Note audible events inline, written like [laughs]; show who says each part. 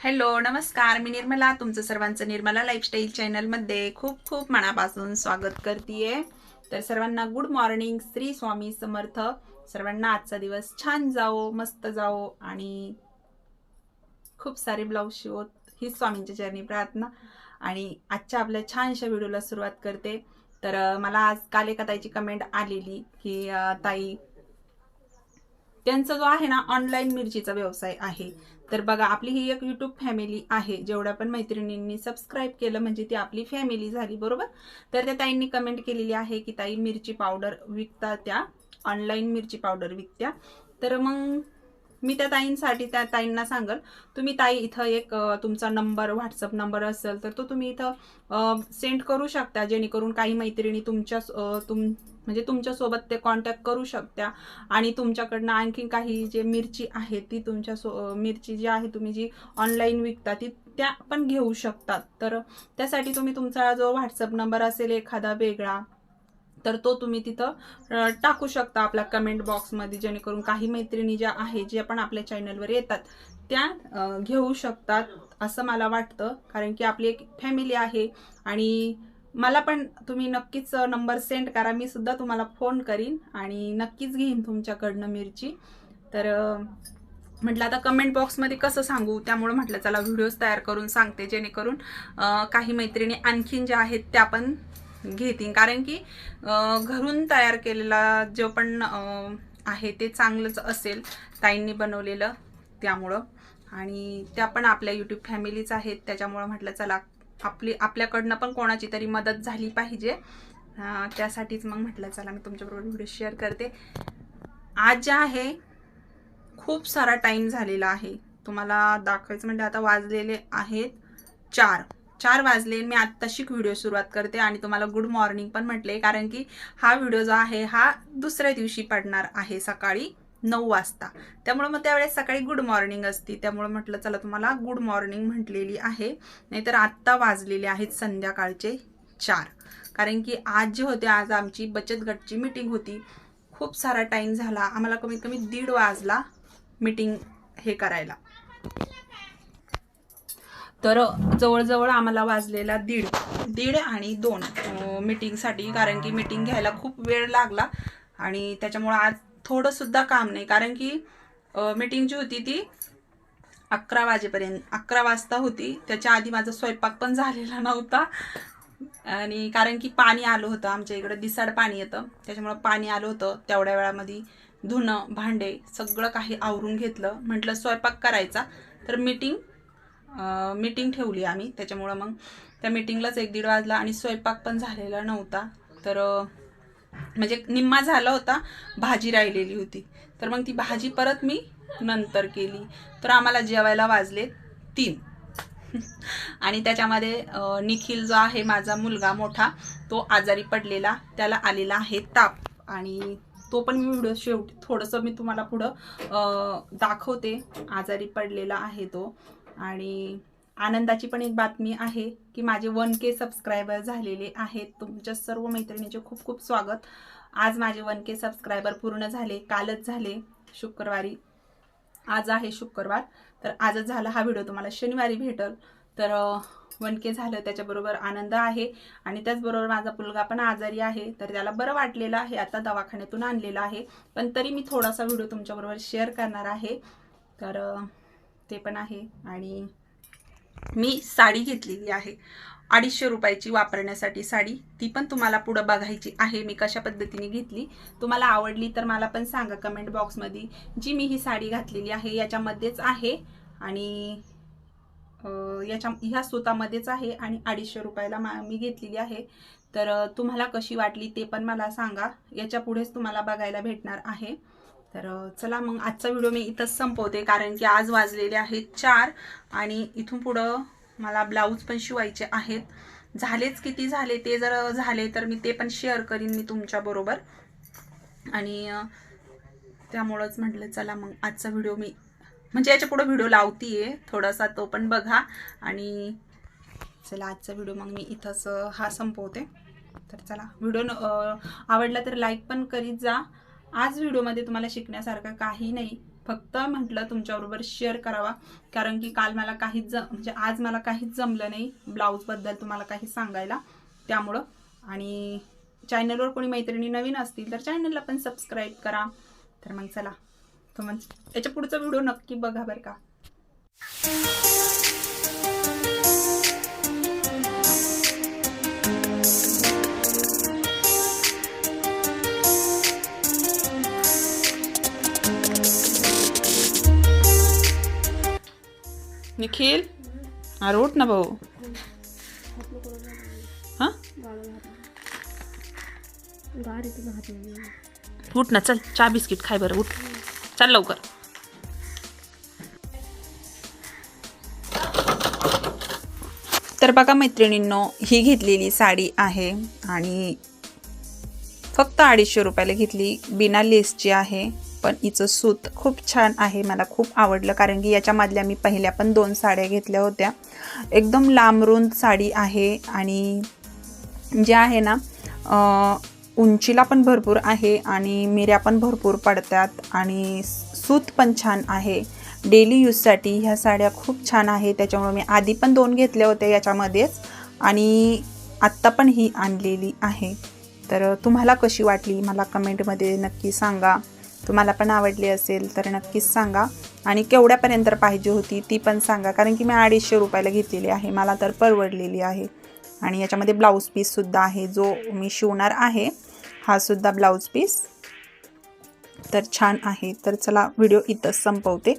Speaker 1: Hello नमस्कार. मी निर्मला तुमचं सर्वांचं निर्मला लाईफस्टाईल चॅनलमध्ये खूप खूप मनापासून स्वागत करते तर सर्वांना गुड मॉर्निंग श्री स्वामी समर्थ. सर्वांना आजचा दिवस छान जाओ मस्त जाओ आणि खूप सारे ब्लाऊज शिवत. ही स्वामींच्या चरणी प्रार्थना. आणि आजच्या आपल्या छानशा व्हिडिओला सुरुवात करते. तर मला आज काल एका ताईची कमेंट आलेली की ताई त्यांचा जो आहे ना ऑनलाईन मिरचीचा व्यवसाय आहे. तर बघा आपली ही एक युट्यूब फॅमिली आहे. जेवढ्या पण मैत्रिणींनी सबस्क्राईब केलं म्हणजे ती आपली फॅमिली झाली बरोबर? तर त्या ताईंनी कमेंट केलेली आहे की ताई मिरची पावडर विकता त्या ऑनलाईन मिरची पावडर विकत्या. तर मग मी त्या ताईंसाठी त्या ताईंना सांगल. तुम्ही ताई इथं एक तुमचा नंबर व्हॉट्सअप नंबर असेल तर तो तुम्ही इथं सेंड करू शकता जेणेकरून काही मैत्रिणी तुमच्या तुम म्हणजे तुमच्यासोबत ते कॉन्टॅक्ट करू शकत्या. आणि तुमच्याकडनं आणखी काही जे मिरची आहे ती तुमच्या सो मिरची जी आहे तुम्ही जी ऑनलाईन विकता ती त्या पण घेऊ शकतात. तर त्यासाठी तुम्ही तुमचा जो व्हॉट्सअप नंबर असेल एखादा वेगळा तर तो तुम्ही तिथं टाकू शकता आपल्या कमेंट बॉक्समध्ये जेणेकरून काही मैत्रिणी ज्या आहे जे पण आपल्या चॅनलवर येतात त्या घेऊ शकतात असं मला वाटतं. कारण की आपली एक फॅमिली आहे आणि मला पण तुम्ही नक्कीच नंबर सेंड करा. मी सुद्धा तुम्हाला फोन करीन आणि नक्कीच घेईन तुमच्याकडनं मिरची. तर म्हटलं आता कमेंट बॉक्समध्ये कसं सांगू? त्यामुळे म्हटलं चला व्हिडिओज तयार करून सांगते. जेणेकरून काही मैत्रिणी आणखीन ज्या आहेत त्या पण घेतील कारण की घरून तयार केलेला जो पण आहे ते चांगलंच असेल ताईंनी बनवलेलं त्यामुळं. आणि त्या पण आपल्या यूट्यूब फॅमिलीच आहेत त्याच्यामुळं म्हटलं चला आपली आपल्याकडनं पण कोणाची तरी मदत झाली पाहिजे. त्यासाठीच मग म्हटलं चला मी तुमच्याबरोबर व्हिडिओ शेअर करते. आज जे आहे खूप सारा टाईम झालेला आहे. तुम्हाला दाखवायचं म्हणजे आता वाजलेले आहेत चार. चार वाजले मी आत्ताशी व्हिडिओ सुरुवात करते आणि तुम्हाला गुड मॉर्निंग पण म्हटले कारण की हा व्हिडिओ जो आहे हा दुसऱ्या दिवशी पडणार आहे सकाळी नऊ वाजता. त्यामुळे मग त्यावेळेस सकाळी गुड मॉर्निंग असती. त्यामुळे म्हटलं चला तुम्हाला गुड मॉर्निंग म्हटलेली आहे. नाहीतर आत्ता वाजलेले आहेत संध्याकाळचे चार. कारण की आज जे होते आज आमची बचत गटची मीटिंग होती. खूप सारा टाईम झाला. आम्हाला कमीत कमी दीड वाजला मीटिंग हे करायला. तर जवळजवळ आम्हाला वाजलेला दीड दीड आणि दोन मीटिंगसाठी कारण की मीटिंग घ्यायला खूप वेळ लागला आणि त्याच्यामुळं आज थोडंसुद्धा काम नाही. कारण की मीटिंग जी होती ती अकरा वाजेपर्यंत अकरा वाजता होती. त्याच्या आधी माझा स्वयंपाक पण झालेला नव्हता. आणि कारण की पाणी आलं होतं. आमच्या इकडं दिसाड पाणी येतं. त्याच्यामुळं पाणी आलं होतं. तेवढ्या वेळामध्ये धुणं भांडे सगळं काही आवरून घेतलं. म्हटलं स्वयंपाक करायचा. तर मीटिंग मीटिंग ठेवली आम्ही. त्याच्यामुळं मग त्या मीटिंगलाच एक दीड वाजला आणि स्वयंपाक पण झालेला नव्हता. तर म्हणजे निम्मा झाला होता भाजी राहिलेली होती. तर मग ती भाजी परत मी नंतर केली. तर आम्हाला जेवायला वाजले तीन. [laughs] आणि त्याच्यामध्ये निखिल जो आहे माझा मुलगा मोठा तो आजारी पडलेला. त्याला आलेला आहे ताप. आणि तो पण मी व्हिडिओ शेवटी थोडंसं मी तुम्हाला पुढं दाखवते. आजारी पडलेला आहे तो. आणि आनंदाची पण एक बातमी आहे की माझे वन के सबस्क्रायबर झालेले आहेत. तुमच्या सर्व मैत्रिणींचे खूप खूप स्वागत. आज माझे वन के सबस्क्रायबर पूर्ण झाले कालच झाले शुक्रवारी. आज आहे शुक्रवार. तर आजच झाला हा व्हिडिओ तुम्हाला शनिवारी भेटल. तर वन के झालं त्याच्याबरोबर आनंद आहे. आणि त्याचबरोबर माझा मुलगा पण आजारी आहे. तर त्याला बरं वाटलेलं आहे आता दवाखान्यातून आणलेलं आहे. पण तरी मी थोडासा व्हिडिओ तुमच्याबरोबर शेअर करणार आहे. तर ते पण आहे. आणि मी साडी घेतलेली आहे. अडीचशे रुपयाची वापरण्यासाठी साडी. ती पण तुम्हाला पुढं बघायची आहे. मी कशा पद्धतीने घेतली. तुम्हाला आवडली तर मला पण सांगा कमेंट बॉक्समध्ये जी मी ही साडी घातलेली आहे याच्यामध्येच आहे. आणि याच्या ह्या सुतामध्येच आहे. आणि अडीचशे रुपयाला मा मी घेतलेली आहे. तर तुम्हाला कशी वाटली ते पण मला सांगा. याच्या पुढेच तुम्हाला बघायला भेटणार आहे. तर चला मग आजचा व्हिडिओ मी इथंच संपवते कारण की आज वाजलेले आहेत चार आणि इथून पुढं मला ब्लाऊज पण शिवायचे आहेत. झालेच किती झाले ते जर झाले तर मी ते पण शेअर करीन मी तुमच्याबरोबर आणि त्यामुळंच म्हटलं चला मग आजचा व्हिडिओ मी म्हणजे याच्या पुढं व्हिडिओ लावतीये थोडासा तो पण बघा. आणि चला आजचा व्हिडिओ मग मी इथंच हा संपवते. तर चला व्हिडिओ आवडला तर लाईक पण करीत जा. आज व्हिडिओमध्ये तुम्हाला शिकण्यासारखं काही नाही. फक्त म्हटलं तुमच्याबरोबर शेअर करावा. कारण की काल मला काहीच जम म्हणजे आज मला काहीच जमलं नाही ब्लाऊजबद्दल तुम्हाला काही सांगायला. त्यामुळं. आणि चॅनलवर कोणी मैत्रिणी नवीन असतील तर चॅनलला पण सबस्क्राईब करा. तर मग चला. तर म्हणजे याच्या पुढचा व्हिडिओ नक्की बघा बरं का. निखिल अरे उठ ना भाऊ. हां? उठ ना चल चहा बिस्किट खाय बरं उठ. चल लवकर. तर बघा मैत्रिणींनो ही घेतलेली साडी आहे आणि फक्त अडीचशे रुपयाला घेतली. बिना लेसची आहे. पण हिचं सूत खूप छान आहे मला खूप आवडलं. कारण की याच्यामधल्या मी पहिल्या पण दोन साड्या घेतल्या होत्या. एकदम लांबरुंद साडी आहे आणि जे आहे ना उंचीला पण भरपूर आहे आणि मिऱ्या पण भरपूर पडतात आणि सूत पण छान आहे. डेली यूजसाठी ह्या साड्या खूप छान आहे त्याच्यामुळे मी आधी पण दोन घेतल्या होत्या याच्यामध्येच आणि आत्ता पण ही आणलेली आहे. तर तुम्हाला कशी वाटली? मला कमेंटमध्ये नक्की सांगा. तुम्हाला पण आवडली असेल तर नक्कीच सांगा. आणि केवढ्यापर्यंत पाहिजे होती ती पण सांगा. कारण की मी अडीचशे रुपयाला घेतलेली आहे. मला तर परवडलेली आहे. आणि याच्यामध्ये ब्लाऊज पीससुद्धा आहे. जो मी शिवणार आहे हा सुद्धा ब्लाऊज पीस तर छान आहे. तर चला व्हिडिओ इथंच संपवते.